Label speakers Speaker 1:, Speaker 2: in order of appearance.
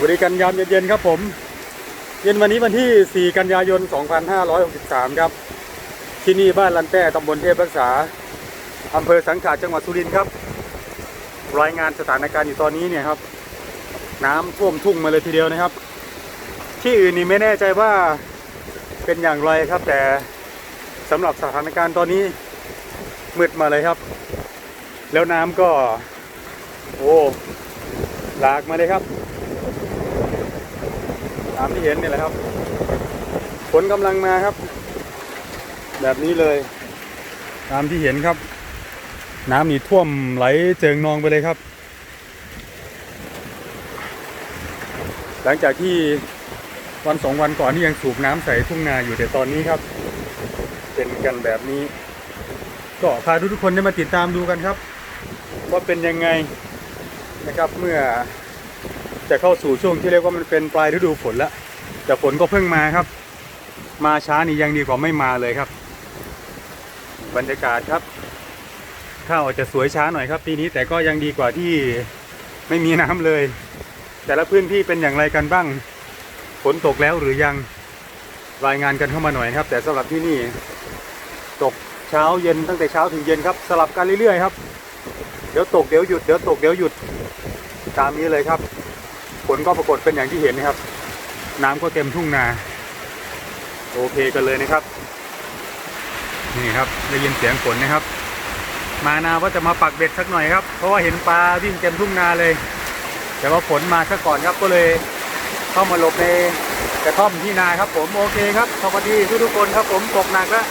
Speaker 1: วัสดีกันยามเย็นๆครับผม เย็นวันนี้วันที่ 4 กันยายน 2563 ครับ ที่นี่บ้านลันแต้ตำบลเทพรักษาอำเภอสังขะจังหวัดสุรินทร์ครับ รายงานสถานการณ์อยู่ตอนนี้เนี่ยครับ น้ำท่วมทุ่งมาเลยทีเดียวนะครับ ที่อื่นนี่ไม่แน่ใจว่าเป็นอย่างไรครับ แต่สำหรับสถานการณ์ตอนนี้มืดมาเลยครับ แล้วน้ำก็ โอ้หลากมาเลยครับามที่เห็นนี่แหละครับฝนกำลังมาครับ แบบนี้เลย ตามที่เห็นครับ น้ำนี่ท่วมไหลเจิงนองไปเลยครับ หลังจากที่วันสองวันก่อนที่ยังสูบน้ำใส่ทุ่งนาอยู่แต่ตอนนี้ครับ เป็นกันแบบนี้ ก็พาทุกๆคนได้มาติดตามดูกันครับ ว่าเป็นยังไงนะครับเมื่อจะเข้าสู่ช่วงที่เรียกว่ามันเป็นปลายฤดูฝนแล้ว แต่ฝนก็เพิ่งมาครับ มาช้านี่ยังดีกว่าไม่มาเลยครับ บรรยากาศครับ ข้าวอาจจะสวยช้าหน่อยครับปีนี้แต่ก็ยังดีกว่าที่ไม่มีน้ำเลย แต่ละพื้นที่เป็นอย่างไรกันบ้าง ฝนตกแล้วหรือยังรายงานกันเข้ามาหน่อยครับ แต่สำหรับที่นี่ตกเช้าเย็นตั้งแต่เช้าถึงเย็นครับสลับกันเรื่อยๆครับ เดี๋ยวตกเดี๋ยวหยุดเดี๋ยวตกเดี๋ยวหยุดตามนี้เลยครับ ผลก็ปรากฏเป็นอย่างที่เห็นนะครับ น้ำก็เต็มทุ่งนา โอเคกันเลยนะครับ นี่ครับได้ยินเสียงฝนนะครับ มานาว่าจะมาปักเบ็ดสักหน่อยครับ เพราะว่าเห็นปลาวิ่งเต็มทุ่งนาเลย แต่ว่าฝนมาซะก่อนครับก็เลยเข้ามาหลบในกระท่อมที่นาครับ ผมโอเคครับสวัสดีทุกทุกคนครับผมตกหนักแล้ว